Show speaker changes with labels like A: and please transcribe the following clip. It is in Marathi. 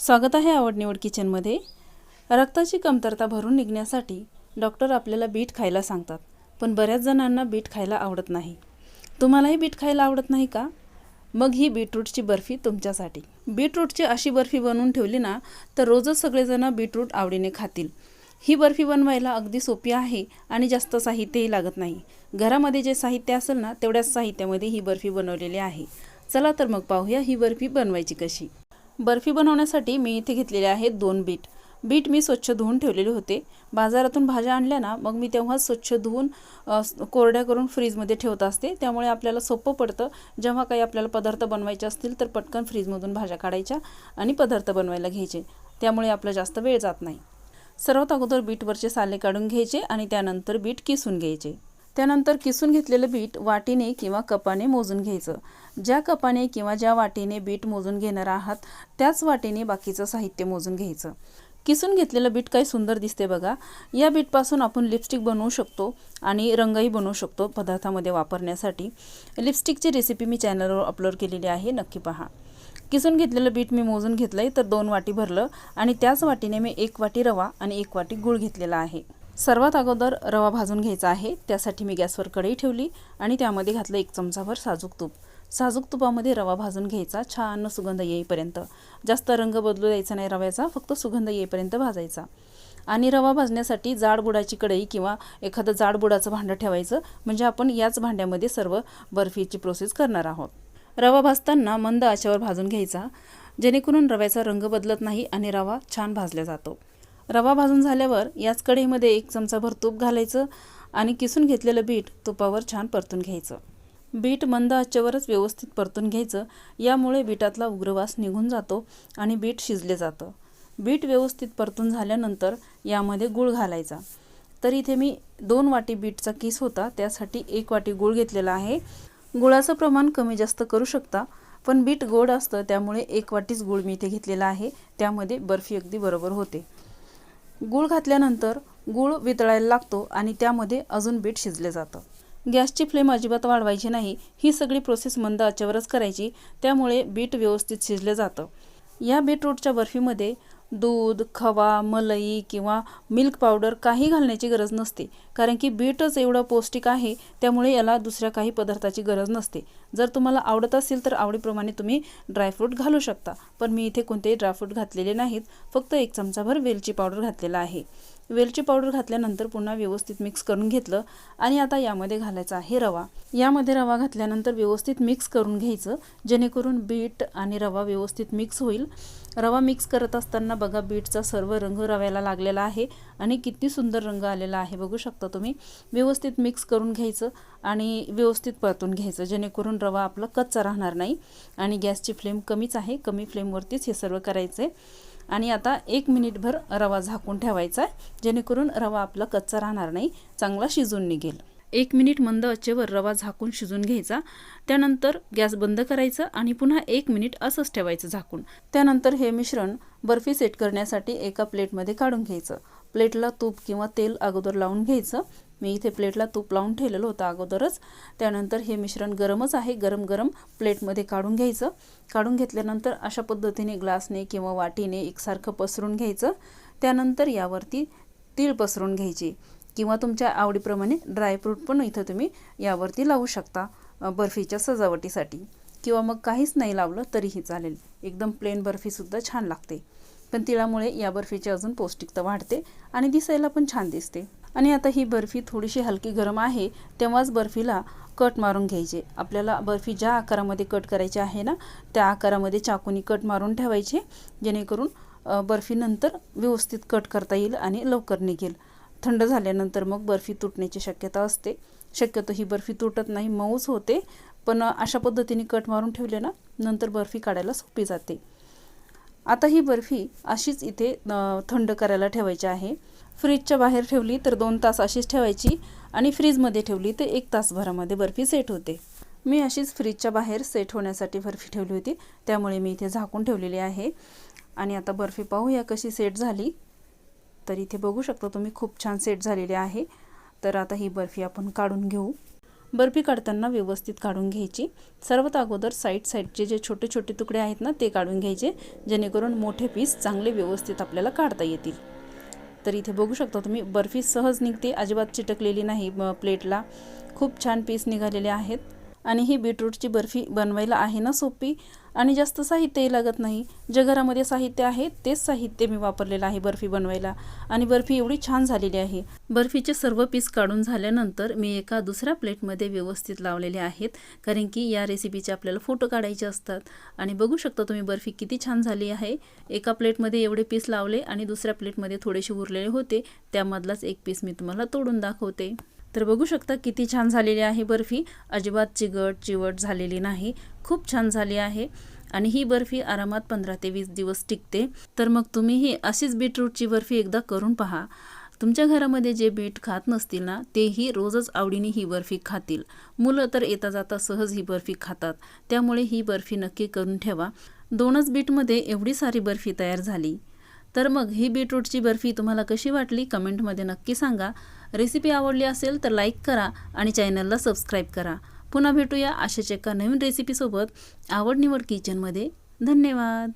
A: स्वागत आहे आवड निवड किचनमध्ये. रक्ताची कमतरता भरून निघण्यासाठी डॉक्टर आपल्याला बीट खायला सांगतात पण बऱ्याच जणांना बीट खायला आवडत नाही. तुम्हालाही बीट खायला आवडत नाही का? मग ही बीटरूटची बर्फी तुमच्यासाठी. बीटरूटची अशी बर्फी बनवून ठेवली ना तर रोजच सगळेजणं बीटरूट आवडीने खातील. ही बर्फी बनवायला अगदी सोपी आहे आणि जास्त साहित्यही लागत नाही. घरामध्ये जे साहित्य असेल ना तेवढ्याच साहित्यामध्ये ही बर्फी बनवलेली आहे. चला तर मग पाहूया ही बर्फी बनवायची कशी. बर्फी बनवण्यासाठी मी इथे घेतलेले आहेत दोन बीट. बीट मी स्वच्छ धुवून ठेवलेले होते. बाजारातून भाज्या आणल्या ना मग मी तेव्हाच स्वच्छ धुवून कोरड्या करून फ्रीजमध्ये ठेवत असते. त्यामुळे आपल्याला सोपं पडतं. जेव्हा काही आपल्याला पदार्थ बनवायचे असतील तर पटकन फ्रीजमधून भाज्या काढायच्या आणि पदार्थ बनवायला घ्यायचे. त्यामुळे आपला जास्त वेळ जात नाही. सर्वात अगोदर बीटवरचे साले काढून घ्यायचे आणि त्यानंतर बीट किसून घ्यायचे. त्यानंतर किसून घेतलेलं बीट वाटीने किंवा कपाने मोजून घ्यायचं. ज्या कपाने किंवा ज्या वाटीने बीट मोजून घेणार आहात त्याच वाटीने बाकीचं साहित्य मोजून घ्यायचं. किसून घेतलेलं बीट काही सुंदर दिसते बघा. या बीटपासून आपण लिपस्टिक बनवू शकतो आणि रंगही बनवू शकतो पदार्थामध्ये वापरण्यासाठी. लिपस्टिकची रेसिपी मी चॅनलवर अपलोड केलेली आहे नक्की पहा. किसून घेतलेलं बीट मी मोजून घेतलं आहे तर दोन वाटी भरलं आणि त्याच वाटीने मी एक वाटी रवा आणि एक वाटी गूळ घेतलेला आहे. सर्वात अगोदर रवा भाजून घ्यायचा आहे. त्यासाठी मी गॅसवर कढई ठेवली आणि त्यामध्ये घातलं एक चमचाभर साजूक तूप. साजूक तुपामध्ये रवा भाजून घ्यायचा छान सुगंध येईपर्यंत. जास्त रंग बदलू द्यायचा नाही रव्याचा फक्त सुगंध येईपर्यंत भाजायचा. आणि रवा भाजण्यासाठी जाड बुडाची कढई किंवा एखादं जाड बुडाचं भांडं ठेवायचं म्हणजे आपण याच भांड्यामध्ये सर्व बर्फीची प्रोसेस करणार आहोत. रवा भाजताना मंद आचेवर भाजून घ्यायचा जेणेकरून रव्याचा रंग बदलत नाही आणि रवा छान भाजला जातो. रवा भाजून झाल्यावर याच कढईमध्ये एक चमचाभर तूप घालायचं आणि किसून घेतलेलं बीट तुपावर छान परतून घ्यायचं. बीट मंद आचेवरच व्यवस्थित परतून घ्यायचं. यामुळे बीटातला उग्रवास निघून जातो आणि बीट शिजले जातं. बीट व्यवस्थित परतून झाल्यानंतर यामध्ये गूळ घालायचा. तर इथे मी दोन वाटी बीटचा किस होता त्यासाठी एक वाटी गूळ घेतलेला आहे. गुळाचं प्रमाण कमी जास्त करू शकता पण बीट गोड असतं त्यामुळे एक वाटीच गूळ मी इथे घेतलेला आहे. त्यामध्ये बर्फी अगदी बरोबर होते. गूळ घातल्यानंतर गूळ वितळायला लागतो आणि त्यामध्ये अजून बीट शिजले जातं. गॅसची फ्लेम अजिबात वाढवायची नाही ही सगळी प्रोसेस मंद आचेवरच करायची त्यामुळे बीट व्यवस्थित शिजलं जातं. या बीटरूटच्या बर्फीमध्ये दूध खवा मलई किंवा मिल्क पावडर काही घालण्याची गरज नसते. कारण की बीटच एवढं पौष्टिक आहे त्यामुळे याला दुसऱ्या काही पदार्थाची गरज नसते. जर तुम्हाला आवडत असेल तर आवडीप्रमाणे तुम्ही ड्रायफ्रूट घालू शकता. पण मी इथे कोणतेही ड्रायफ्रूट घातलेले नाहीत फक्त एक चमचाभर वेलची पावडर घातलेला आहे. वेलची पावडर घातल्यानंतर पुन्हा व्यवस्थित मिक्स करून घेतलं आणि आता यामध्ये घालायचा आहे रवा. यामध्ये रवा घातल्यानंतर व्यवस्थित मिक्स करून घ्यायचं जेणेकरून बीट आणि रवा व्यवस्थित मिक्स होईल. रवा मिक्स करत असताना बघा बीटचा सर्व रंग रव्याला लागलेला आहे आणि किती सुंदर रंग आलेला आहे बघू शकता तुम्ही. व्यवस्थित मिक्स करून घ्यायचं आणि व्यवस्थित परतून घ्यायचं जेणेकरून रवा आपला कच्चा राहणार नाही आणि गॅसची फ्लेम कमीच आहे. कमी फ्लेमवरतीच हे सर्व करायचं आहे आणि आता एक मिनिटभर रवा झाकून ठेवायचा आहे जेणेकरून रवा आपला कच्चा राहणार नाही चांगला शिजून निघेल. एक मिनिट मंद आचेवर रवा झाकून शिजून घ्यायचा त्यानंतर गॅस बंद करायचं आणि पुन्हा एक मिनिट असंच ठेवायचं झाकून. त्यानंतर हे मिश्रण बर्फी सेट करण्यासाठी एका प्लेटमध्ये काढून घ्यायचं. प्लेटला तूप किंवा तेल अगोदर लावून घ्यायचं. मी इथे प्लेटला तूप लावून ठेवलेलं होतं अगोदरच. त्यानंतर हे मिश्रण गरमच आहे. गरम गरम प्लेटमध्ये काढून घ्यायचं. काढून घेतल्यानंतर अशा पद्धतीने ग्लासने किंवा वाटीने एकसारखं पसरून घ्यायचं. त्यानंतर यावरती तीळ पसरून घ्यायची. किंवा तुमच्या आवडीप्रमाणे ड्रायफ्रूट पण इथं तुम्ही यावरती लावू शकता बर्फीच्या सजावटीसाठी. किंवा मग काहीच नाही लावलं तरीही चालेल. एकदम प्लेन बर्फीसुद्धा छान लागते. पण तिळामुळे या बर्फीची अजून पौष्टिकता वाढते आणि दिसायला पण छान दिसते. आणि आता ही बर्फी थोडीशी हलकी गरम आहे तेव्हाच बर्फीला कट मारून घ्यायचे. आपल्याला बर्फी ज्या आकारामध्ये कट करायची आहे ना त्या आकारामध्ये चाकूनी कट मारून ठेवायचे जेणेकरून बर्फीनंतर बर्फी नंतर व्यवस्थित कट करता येईल आणि लवकर निघेल. थंड झाल्यानंतर मग बर्फी तुटण्याची शक्यता असते. शक्यतो ही बर्फी तुटत नाही मऊच होते पण अशा पद्धतीने कट मारून ठेवले ना नंतर बर्फी काढायला सोपी जाते. आता ही बर्फी अशीच इथे थंड करायला ठेवायची आहे. फ्रीजच्या बाहेर ठेवली तर दोन तास अशीच ठेवायची आणि फ्रीजमध्ये ठेवली तर एक तासभरामध्ये बर्फी सेट होते. मी अशीच फ्रीजच्या बाहेर सेट होण्यासाठी बर्फी ठेवली होती. त्यामुळे मी इथे झाकून ठेवलेली आहे. आणि आता बर्फी पाहूया कशी सेट झाली. तर इथे बघू शकता तुम्ही खूप छान सेट झालेली आहे. तर आता ही बर्फी आपण काढून घेऊ. बर्फी काढताना व्यवस्थित काढून घ्यायची. सर्वात अगोदर साईड साईडचे जे छोटे छोटे तुकडे आहेत ना ते काढून घ्यायचे. जेणेकरून मोठे पीस चांगले व्यवस्थित आपल्याला काढता येतील. तर इथे बघू शकता तुम्ही बर्फी सहज निघते. अजिबात चिटकलेली नाही प्लेटला. खूप छान पीस निघालेले आहेत. आणि ही बीटरूटची बर्फी बनवायला आहे ना सोपी. आणि जास्त साहित्यही लागत नाही. जे घरामध्ये साहित्य आहे तेच साहित्य मी वापरलेलं आहे बर्फी बनवायला. आणि बर्फी एवढी छान झालेली आहे. बर्फीचे सर्व पीस काढून झाल्यानंतर मी एका दुसऱ्या प्लेटमध्ये व्यवस्थित लावलेले आहेत कारण की या रेसिपीचे आपल्याला फोटो काढायचे असतात. आणि बघू शकता तुम्ही बर्फी किती छान झाली आहे. एका प्लेटमध्ये एवढे पीस लावले आणि दुसऱ्या प्लेटमध्ये थोडेसे उरलेले होते. त्यामधलाच एक पीस मी तुम्हाला तोडून दाखवते. तर बघू शकता किती छान झालेली आहे बर्फी. अजिबात चिगट चिवट झालेली नाही. खूप छान झाली आहे. आणि ही बर्फी आरामात पंधरा ते वीस दिवस टिकते. तर मग तुम्हीही अशीच बीटरूटची बर्फी एकदा करून पहा. तुमच्या घरामध्ये जे बीट खात नसतील ना तेही रोजच आवडीने ही बर्फी खातील. मुलं तर येता जाता सहज ही बर्फी खातात. त्यामुळे ही बर्फी नक्की करून ठेवा. दोनच बीटमध्ये एवढी सारी बर्फी तयार झाली. तर मग ही बीटरूटची बर्फी तुम्हाला कशी वाटली कमेंटमध्ये नक्की सांगा. रेसिपी आवडली असेल तर लाईक करा आणि चॅनलला सबस्क्राईब करा. पुन्हा भेटूया अशाच एका नवीन रेसिपीसोबत आवड निवड किचनमध्ये धन्यवाद.